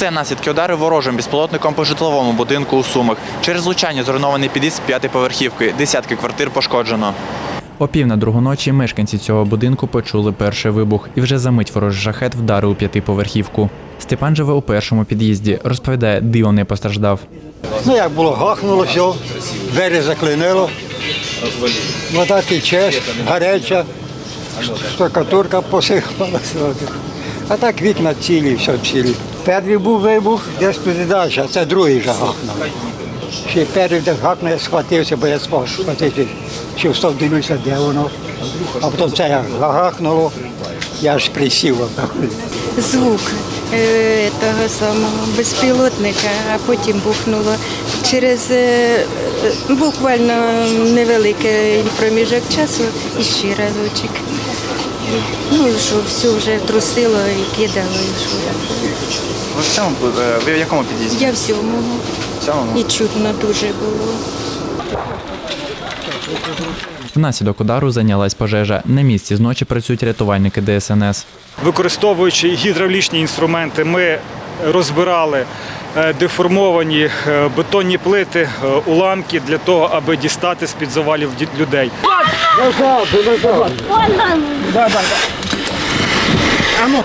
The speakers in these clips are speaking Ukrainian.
Це наслідки удару ворожим безпілотником по житловому будинку у Сумах. Через влучання зруйнований під'їзд п'ятиповерхівки. Десятки квартир пошкоджено. О пів на другу ночі мешканці цього будинку почули перший вибух, і вже за мить ворожий шахет вдарив у п'ятиповерхівку. Степан живе у першому під'їзді. Розповідає, диво не постраждав. Ну як було, гахнуло все, двері заклинило. Вода тече, гаряча, штукатурка посипалася. А так вікна цілі, все цілі. Перший був вибух, десь туди далі, а це другий вже гахнув. Ще перший десь гахнув, я схватився, бо я спав схватився, ще встав дивлюся, де воно. А потім це як я аж присів. звук е, того самого безпілотника, а потім бухнуло. Через е, е, буквально невеликий проміжок часу і ще разочок. Ну що, все вже трусило і кидало. І що. Ви в цьому ви в якому під'їзді? Я в сьомому В цьому? і чутно дуже було. Внаслідок удару зайнялась пожежа. На місці зночі працюють рятувальники ДСНС. Використовуючи гідравлічні інструменти, ми розбирали е, деформовані е, бетонні плити, е, уламки для того, аби дістати з-під завалів ді- людей.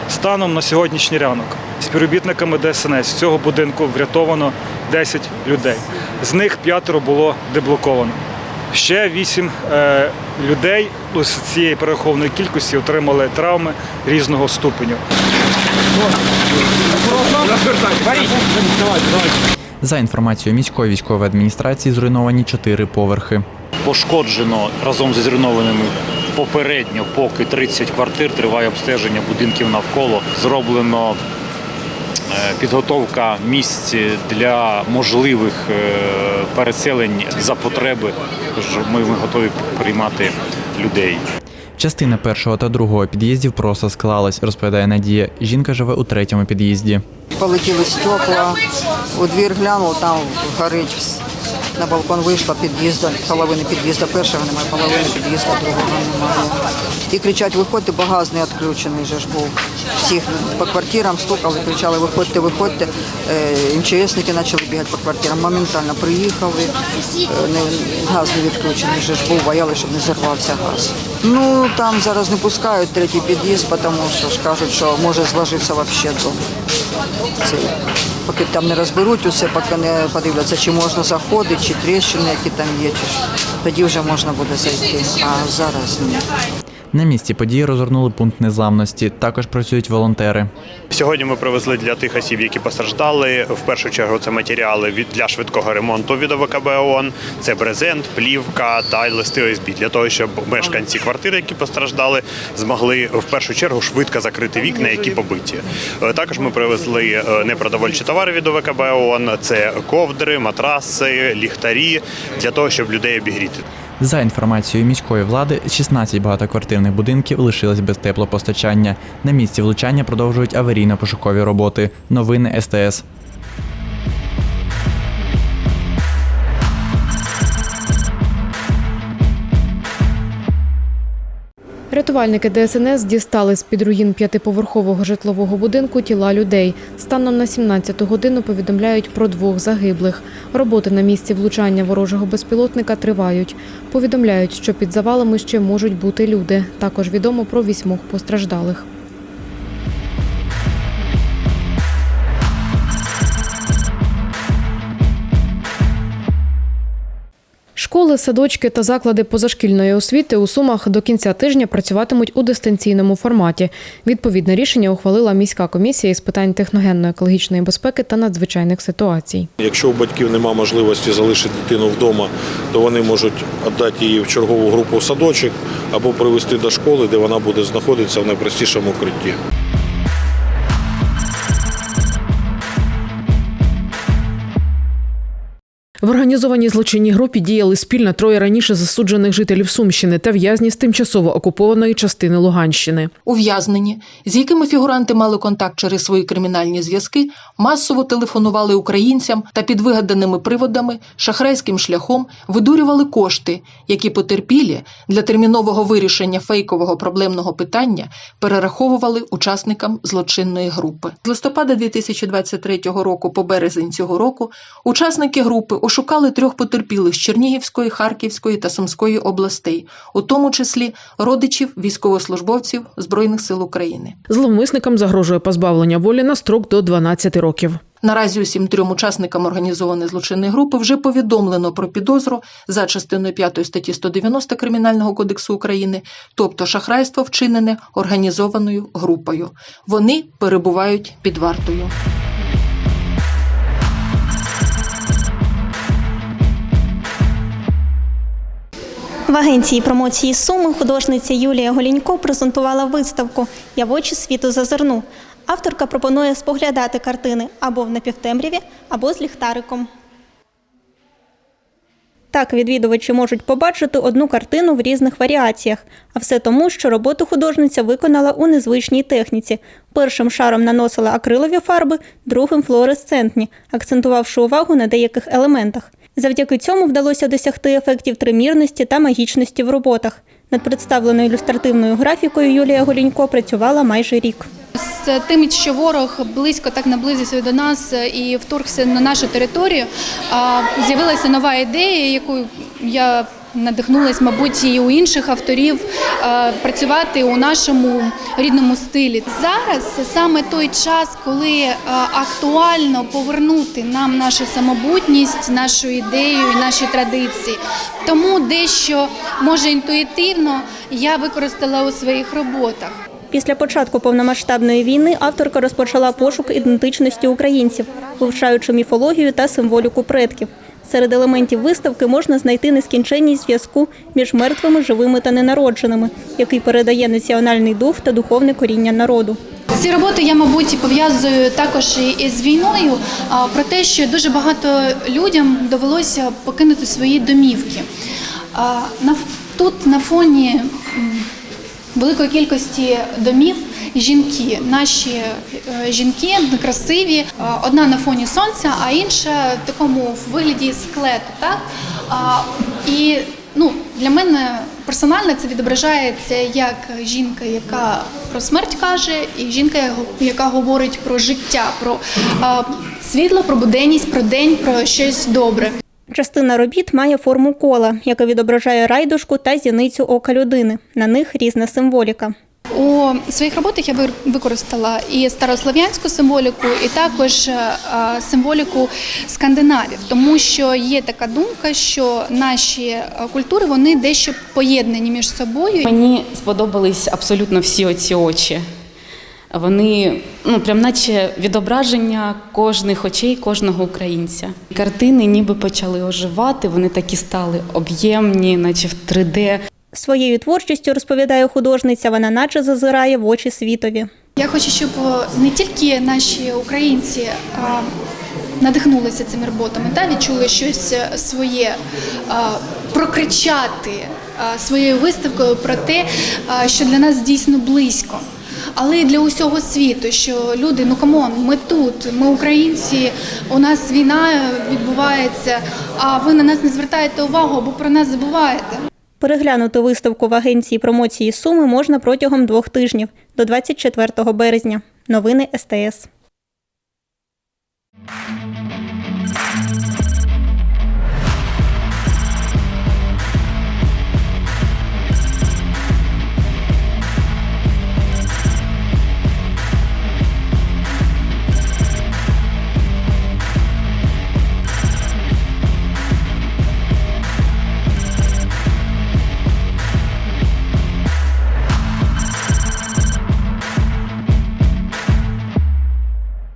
Станом на сьогоднішній ранок співробітниками ДСНС з цього будинку врятовано 10 людей. З них п'ятеро було деблоковано. Ще вісім людей з цієї перерахованої кількості отримали травми різного ступеню. За інформацією міської військової адміністрації, зруйновані чотири поверхи. Пошкоджено разом зі зруйнованими попередньо, поки 30 квартир триває обстеження будинків навколо. Зроблено е, підготовка місць для можливих е, переселень за потреби. Ми готові приймати людей. Частина першого та другого під'їздів просто склалась, розповідає Надія. Жінка живе у третьому під'їзді. Полетіли стекла, у двір глянула, там горить. На балкон вийшла під'їзду, половини під'їзду першого немає, половини під'їзду другого немає. І кричать, виходьте, бо газ не відключений же ж був. Всіх по квартирам стукали, кричали, виходьте, виходьте. Е, МЧСники почали бігати по квартирам. Моментально приїхали, е, газ не відключений же ж був, боялися, щоб не зірвався газ. Ну там зараз не пускають третій під'їзд, тому що ж кажуть, що може зложитися взагалі дом. Це, поки там не розберуть усе, поки не подивляться, чи можна заходити, чи тріщини, які там є, чи тоді вже можна буде зайти. А зараз ні. На місці події розгорнули пункт незламності. Також працюють волонтери. Сьогодні ми привезли для тих осіб, які постраждали. В першу чергу це матеріали для швидкого ремонту від ОВКБ ООН. Це брезент, плівка та листи ОСБ для того, щоб мешканці квартири, які постраждали, змогли в першу чергу швидко закрити вікна, які побиті. Е, Також ми привезли е, непродовольчі товари від ОВКБ ООН. Це ковдри, матраси, ліхтарі для того, щоб людей обігріти. За інформацією міської влади, 16 багатоквартирних будинків лишились без теплопостачання. На місці влучання продовжують аварійно-пошукові роботи. Новини СТС. Рятувальники ДСНС дістали з-під руїн п'ятиповерхового житлового будинку тіла людей. Станом на 17 годину повідомляють про двох загиблих. Роботи на місці влучання ворожого безпілотника тривають. Повідомляють, що під завалами ще можуть бути люди. Також відомо про вісьмох постраждалих. Школи, садочки та заклади позашкільної освіти у Сумах до кінця тижня працюватимуть у дистанційному форматі. Відповідне рішення ухвалила міська комісія із питань техногенно-екологічної безпеки та надзвичайних ситуацій. Якщо у батьків немає можливості залишити дитину вдома, то вони можуть віддати її в чергову групу садочок або привезти до школи, де вона буде знаходитися в найпростішому укритті. В організованій злочинній групі діяли спільно троє раніше засуджених жителів Сумщини та в'язні з тимчасово окупованої частини Луганщини. Ув'язнені, з якими фігуранти мали контакт через свої кримінальні зв'язки, масово телефонували українцям та під вигаданими приводами шахрайським шляхом видурювали кошти, які потерпілі для термінового вирішення фейкового проблемного питання перераховували учасникам злочинної групи. З листопада 2023 року по березень цього року учасники групи ошукали трьох потерпілих з Чернігівської, Харківської та Сумської областей, у тому числі родичів військовослужбовців Збройних сил України. Зловмисникам загрожує позбавлення волі на строк до 12 років. Наразі усім трьом учасникам організованої злочинної групи вже повідомлено про підозру за частиною 5 статті 190 Кримінального кодексу України, тобто шахрайство вчинене організованою групою. Вони перебувають під вартою. В агенції промоції Суми художниця Юлія Голінько презентувала виставку Я в очі світу зазирну. Авторка пропонує споглядати картини або в напівтемряві, або з ліхтариком. Так відвідувачі можуть побачити одну картину в різних варіаціях, а все тому, що роботу художниця виконала у незвичній техніці. Першим шаром наносила акрилові фарби, другим флуоресцентні, акцентувавши увагу на деяких елементах. Завдяки цьому вдалося досягти ефектів тримірності та магічності в роботах. Над представленою ілюстративною графікою Юлія Голінько працювала майже рік. З тим, що ворог близько так наблизився до нас і вторгся на нашу територію, з'явилася нова ідея, якою я надихнулася, мабуть, і у інших авторів працювати у нашому рідному стилі. Зараз саме той час, коли актуально повернути нам нашу самобутність, нашу ідею і наші традиції. Тому дещо може інтуїтивно я використала у своїх роботах. Після початку повномасштабної війни авторка розпочала пошук ідентичності українців, вивчаючи міфологію та символіку предків. Серед елементів виставки можна знайти нескінченність зв'язку між мертвими, живими та ненародженими, який передає національний дух та духовне коріння народу. Ці роботи я, мабуть, пов'язую також і з війною, про те, що дуже багато людям довелося покинути свої домівки. Тут на фоні великої кількості домів жінки, наші е, жінки красиві, Е, одна на фоні сонця, а інша в такому вигляді скелету. Так? І ну, для мене персонально це відображається як жінка, яка про смерть каже, і жінка, яка говорить про життя, про світло, про буденність, про день, про щось добре. Частина робіт має форму кола, яка відображає райдушку та зіницю ока людини. На них різна символіка. У своїх роботах я використала і старослов'янську символіку, і також е, е, символіку скандинавів, тому що є така думка, що наші е, культури вони дещо поєднані між собою. Мені сподобались абсолютно всі оці очі. Вони ну прям наче відображення кожних очей кожного українця. Картини ніби почали оживати, вони такі стали об'ємні, наче в 3D. Своєю творчістю розповідає художниця, вона наче зазирає в очі світові. Я хочу, щоб е, не тільки наші українці а, надихнулися цими роботами та відчули щось е, своє, прокричати своєю виставкою про те, що для нас дійсно близько. Але й для усього світу, що люди, ну камон, ми тут, ми українці, у нас війна відбувається, а ви на нас не звертаєте увагу або про нас забуваєте. Переглянути виставку в агенції промоції Суми можна протягом двох тижнів до 24 березня. Новини СТС.